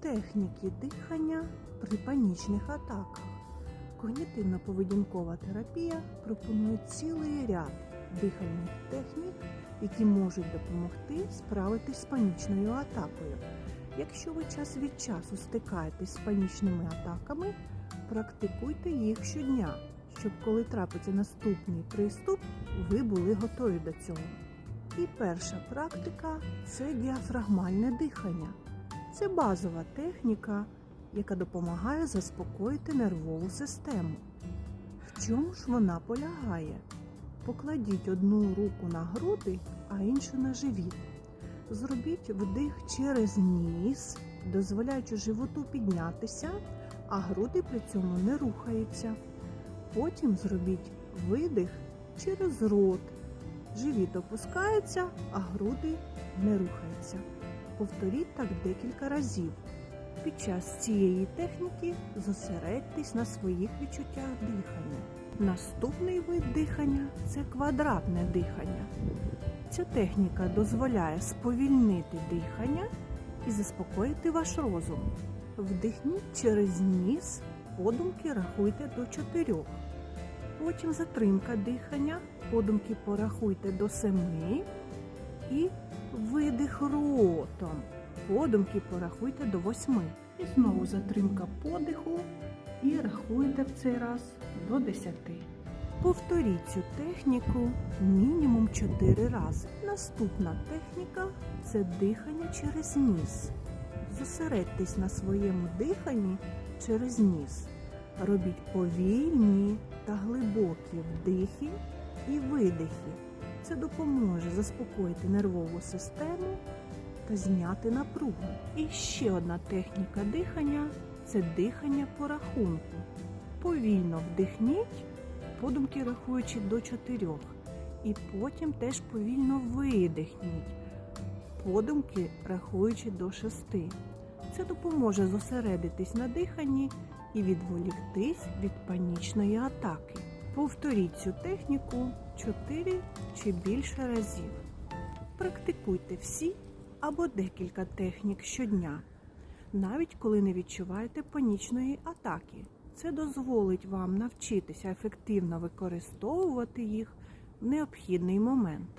Техніки дихання при панічних атаках. Когнітивно-поведінкова терапія пропонує цілий ряд дихальних технік, які можуть допомогти справитись з панічною атакою. Якщо ви час від часу стикаєтесь з панічними атаками, практикуйте їх щодня, щоб коли трапиться наступний приступ, ви були готові до цього. І перша практика це діафрагмальне дихання. Це базова техніка, яка допомагає заспокоїти нервову систему. В чому ж вона полягає? Покладіть одну руку на груди, а іншу на живіт. Зробіть вдих через ніс, дозволяючи животу піднятися, а груди при цьому не рухаються. Потім зробіть видих через рот. Живіт опускається, а груди не рухаються. Повторіть так декілька разів. Під час цієї техніки зосередьтесь на своїх відчуттях дихання. Наступний вид дихання це квадратне дихання. Ця техніка дозволяє сповільнити дихання і заспокоїти ваш розум. Вдихніть через ніс, подумки рахуйте до чотирьох. Потім затримка дихання, подумки порахуйте до семи і видих ротом. Подумки порахуйте до восьми. І знову затримка подиху і рахуйте в цей раз до десяти. Повторіть цю техніку мінімум 4 рази. Наступна техніка це дихання через ніс. Зосередьтесь на своєму диханні через ніс. Робіть повільні та глибокі вдихи і видихи. Це допоможе заспокоїти нервову систему та зняти напругу. І ще одна техніка дихання це дихання по рахунку. Повільно вдихніть, подумки рахуючи до чотирьох, і потім теж повільно видихніть, подумки рахуючи до шести. Це допоможе зосередитись на диханні і відволіктись від панічної атаки. Повторіть цю техніку 4 чи більше разів. Практикуйте всі або декілька технік щодня, навіть коли не відчуваєте панічної атаки. Це дозволить вам навчитися ефективно використовувати їх в необхідний момент.